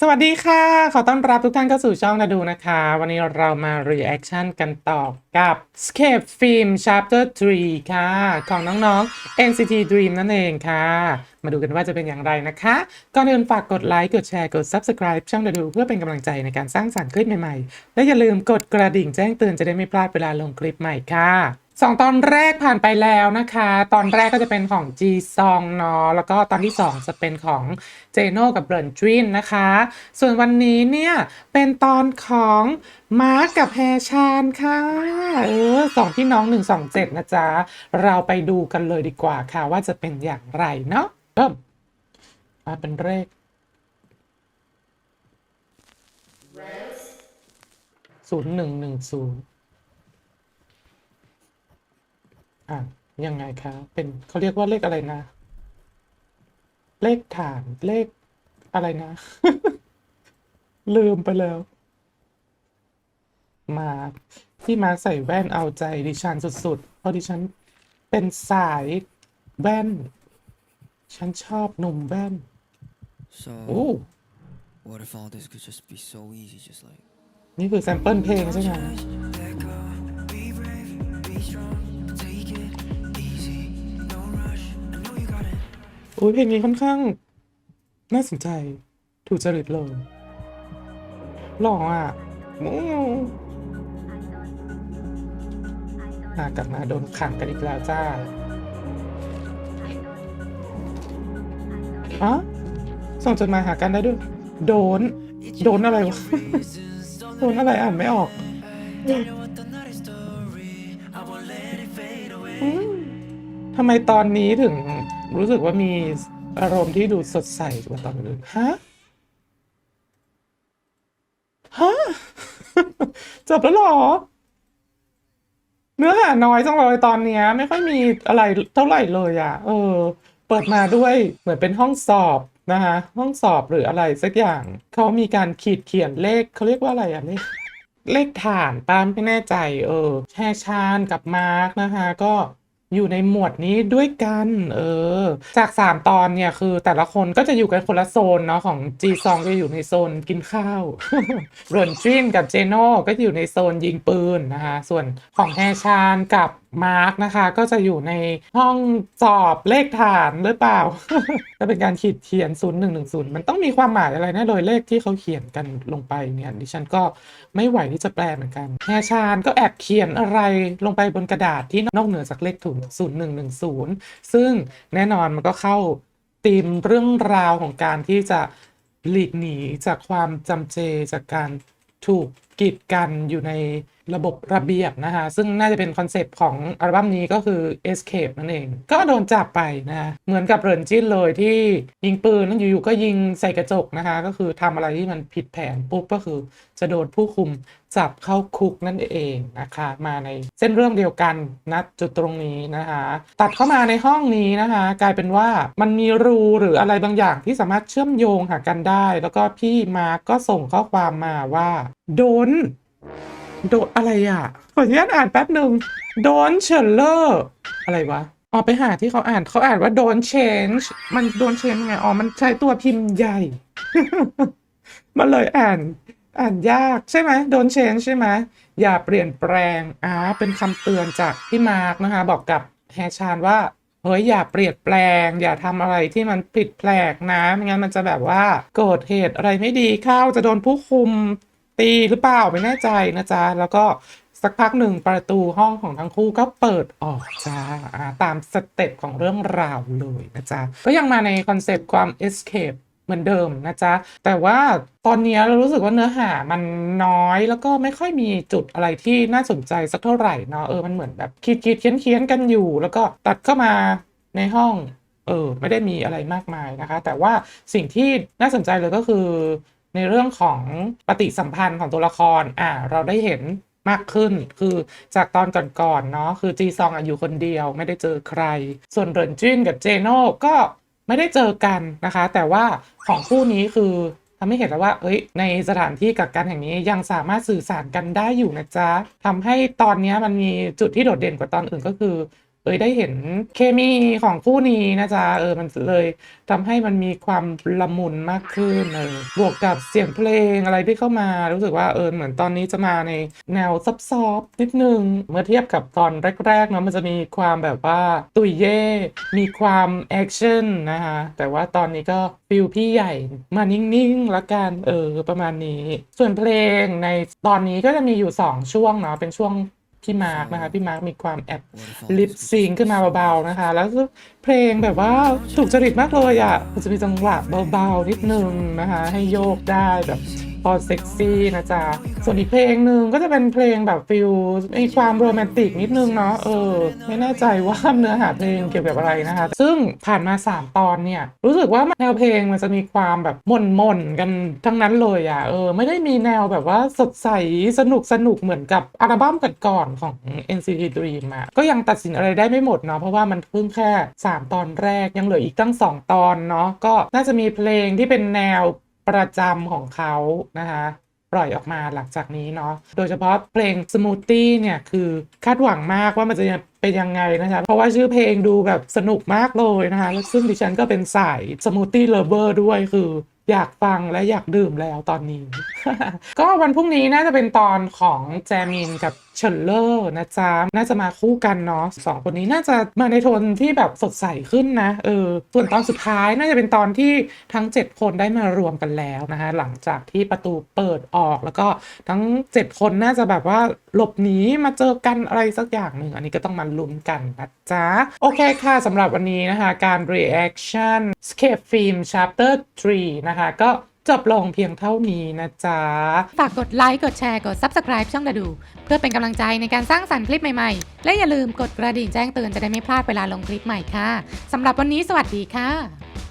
สวัสดีค่ะ ขอต้อนรับทุกท่านเข้าสู่ช่องนาดูนะคะ วันนี้เรามา reaction กันต่อกับ Escape Film Chapter 3 ค่ะ ของน้องๆ NCT Dream นั่นเองค่ะ มาดูกันว่าจะเป็นอย่างไรนะคะ ก่อนอื่นฝากกดไลค์ กดแชร์ กด Subscribe ช่องนาดู เพื่อเป็นกำลังใจในการสร้างสรรค์คลิปใหม่ๆ และอย่าลืมกดกระดิ่งแจ้งเตือนจะได้ไม่พลาดเวลาลงคลิปใหม่ค่ะ สองตอนแรกผ่านไปแล้วนะคะ ตอนแรกก็จะเป็นของจีซองเนาะแล้วก็ตอนที่2จะเป็นของเจโน่กับเบิร์นทรินนะคะ ส่วนวันนี้เนี่ย เป็นตอนของมาร์กกับแฮชานค่ะ เออสองพี่น้อง127นะจ๊ะ เราไปดูกันเลยดีกว่าค่ะ ว่าจะเป็นอย่างไรเนาะเริ่มมาเป็นเลขศูนย์หนึ่งหนึ่งศูนย์ อะยังไงคะเป็นเขาเรียกว่าเลขอะไรนะ เลขฐานเลขอะไรนะ ลืมไปแล้ว มาที่มาใส่แว่นเอาใจดิฉันสุดๆ เพราะดิฉันเป็นสายแว่น ฉันชอบหนุ่มแว่น So, โอ้ what if all this could just be so easy, just like นี่คือแซมเปิลเพลงใช่ไหม let go, be brave, be strong, อุ้ยเพลงนี้ค่อนข้าง น่าสนใจ ถูกจริตเลยหล่ออะอู้หากลับมาโดนขังกันอีกแล้วจ้าอะส่งจดหมายหากันได้ด้วย โดน โดนอะไรวะ โดนอะไรอ่านไม่ออกอืมทำไมตอนนี้ถึง รู้สึกว่ามีอารมณ์ที่ดูสดใสกว่าตอนอื่นฮะ ฮะ จบแล้วหรอ เนื้อหาน้อยจังเลยตอนเนี้ย ไม่ค่อยมีอะไรเท่าไหร่เลยอะ เออ เปิดมาด้วยเหมือนเป็นห้องสอบนะคะห้องสอบหรืออะไรสักอย่าง เขามีการขีดเขียนเลขเขาเรียกว่าอะไรอะเลขเลขฐานป้ามไม่แน่ใจ เออแชชานกับมาร์กนะคะ ก็ อยู่ในหมวดนี้ด้วยกัน เออ จากสามตอนเนี่ยคือแต่ละคนก็จะอยู่กันคนละโซนเนาะของจีซองจะอยู่ในโซนกินข้าวเรนจินกับเจโน่ก็อยู่ในโซนยิงปืนนะคะ ส่วนของแฮชานกับมาร์กนะคะ ก็จะอยู่ในห้องสอบเลขฐานหรือเปล่าก็เป็นการขีดเขียน 0110 มันต้องมีความหมายอะไรแน่เลยเลขที่เขาเขียนกันลงไปเนี่ยดิฉันก็ไม่ไหวที่จะแปลเหมือนกันแฮชานก็แอบเขียนอะไรลงไปบนกระดาษที่นอกเหนือจากเลขถุง0110 ซึ่งแน่นอนมันก็เข้าธีมเรื่องราวของการที่จะหลีกหนีจากความจำเจจากการถูกกีดกันอยู่ในระบบระเบียบนะคะซึ่งน่าจะเป็นคอนเซปต์ของอัลบั้มนี้ก็คือ Escape นั่นเอง ก็โดนจับไปนะะเหมือนกับเรินจิ้นเลยที่ยิงปืนแล้วอยู่ๆก็ยิงใส่กระจกนะคะ ก็คือทำอะไรที่มันผิดแผนปุ๊บก็คือจะโดนผู้คุมจับเข้าคุกนั่นเองนะคะ มาในเส้นเรื่องเดียวกันณจุดตรงนี้นะคะ ตัดเข้ามาในห้องนี้นะคะ กลายเป็นว่ามันมีรูหรืออะไรบางอย่างที่สามารถเชื่อมโยงหากันได้ แล้วก็พี่มาก็ส่งข้อความมาว่าโดน โดนอะไรอะ ขออนุญาตอ่านแป๊บหนึ่งโดนเชลเลอร์อะไรวะอ๋อไปหาที่เขาอ่านเขาอ่านว่าโดน change มันโดน change ไงอ๋อมันใช้ตัวพิมพ์ใหญ่ มันเลยอ่านอ่านยากใช่ไหมโดน change ใช่ไหมอย่าเปลี่ยนแปลงอ่าเป็นคำเตือนจากพี่มาร์กนะคะ บอกกับแฮชานว่าเฮ้ยอย่าเปลี่ยนแปลง อย่าทำอะไรที่มันผิดแปลกนะไม่งั้นมันจะแบบว่าเกิดเหตุอะไรไม่ดีเข้าจะโดนผู้คุม ตีหรือเปล่าไม่แน่ใจนะจ๊ะ แล้วก็สักพักหนึ่งประตูห้องของทั้งคู่ก็เปิดออกจ้าตามสเต็ปของเรื่องราวเลยนะจ๊ะ ก็ยังมาในคอนเซปต์ความ escape เหมือนเดิมนะจ๊ะ แต่ว่าตอนนี้เรารู้สึกว่าเนื้อหามันน้อยแล้วก็ไม่ค่อยมีจุดอะไรที่น่าสนใจสักเท่าไหร่เนาะเออมันเหมือนแบบคิดคิดเคียนเคียนกันอยู่ แล้วก็ตัดเข้ามาในห้องเออไม่ได้มีอะไรมากมายนะคะ แต่ว่าสิ่งที่น่าสนใจเลยก็คือ ในเรื่องของปฏิสัมพันธ์ของตัวละครอ่าเราได้เห็นมากขึ้นคือจากตอนก่อนๆเนาะคือจีซองอยู่คนเดียวไม่ได้เจอใคร ส่วนเรินจินกับเจโน่ก็ไม่ได้เจอกันนะคะ แต่ว่าของคู่นี้คือทำให้เห็นแล้วว่า เอ้ย ในสถานที่กักกันแห่งนี้ยังสามารถสื่อสารกันได้อยู่นะจ๊ะทำให้ตอนนี้มันมีจุดที่โดดเด่นกว่าตอนอื่นก็คือ เอยได้เห็นเคมีของคู่นี้นะจ๊ะเออมันเลยทำให้มันมีความละมุนมากขึ้นเออบวกกับเสียงเพลงอะไรที่เข้ามารู้สึกว่าเออเหมือนตอนนี้จะมาในแนวซับซอฟๆนิดนึง เมื่อเทียบกับตอนแรกๆเนาะมันจะมีความแบบว่าตุยเย่ มีความแอคชั่นนะคะแต่ว่าตอนนี้ก็ฟิลพี่ใหญ่มานิ่งๆละกันเออประมาณนี้ ส่วนเพลงในตอนนี้ก็จะมีอยู่ 2 ช่วงเนาะเป็นช่วง พี่มาร์กนะคะ พี่มาร์กมีความแอบลิปซิงขึ้นมาเบาๆนะคะ แล้วก็เพลงแบบว่าถูกจริตมากเลยอะมันจะมีจังหวะเบาๆนิดนึงนะคะ ให้โยกได้แบบ พอเซ็กซี่นะจ๊ะ ส่วนอีกเพลงหนึ่งก็จะเป็นเพลงแบบฟิลมีความโรแมนติกนิดนึงเนาะเออ ไม่แน่ใจว่าเนื้อหาเพลงเกี่ยวกับอะไรนะคะ ซึ่งผ่านมา 3 ตอนเนี่ย รู้สึกว่าแนวเพลงมันจะมีความแบบมนๆกันทั้งนั้นเลยอะเออ ไม่ได้มีแนวแบบว่าสดใสสนุกสนุกเหมือนกับอัลบั้มก่อนๆของ NCT Dream อะก็ยังตัดสินอะไรได้ไม่หมดเนาะเพราะว่ามันเพิ่งแค่ 3 ตอนแรกยังเหลืออีกตั้ง 2 ตอนเนาะก็น่าจะมีเพลงที่เป็นแนว ประจำของเขานะคะปล่อยออกมาหลังจากนี้เนาะโดยเฉพาะเพลง Smoothie เนี่ยคือคาดหวังมากว่ามันจะเป็นยังไงนะคะเพราะว่าชื่อเพลงดูแบบสนุกมากเลยนะคะซึ่งดิฉันก็เป็นสาย Smoothie Lover ด้วยคือ อยากฟังและอยากดื่มแล้วตอนนี้ ก็วันพรุ่งนี้น่าจะเป็นตอนของแจมินกับเชลเลอร์นะจ๊ะ น่าจะมาคู่กันเนาะสองคนนี้น่าจะมาในโทนที่แบบสดใสขึ้นนะ เออ ส่วนตอนสุดท้ายน่าจะเป็นตอนที่ทั้ง 7 คนได้มารวมกันแล้วนะคะหลังจากที่ประตูเปิดออกแล้วก็ทั้ง 7 คนน่าจะแบบว่าหลบหนีมาเจอกันอะไรสักอย่างหนึ่งอันนี้ก็ต้องมาลุ้นกันนะจ๊ะ โอเคค่ะสำหรับวันนี้นะคะการ reaction scape Film Chapter 3นะคะ ก็จบลงเพียงเท่านี้นะจ๊ะ ฝากกดไลค์ กดแชร์ กด Subscribe ช่องดาดู เพื่อเป็นกำลังใจในการสร้างสรรค์คลิปใหม่ๆ และอย่าลืมกดกระดิ่งแจ้งเตือนจะได้ไม่พลาดเวลาลงคลิปใหม่ค่ะสำหรับวันนี้สวัสดีค่ะ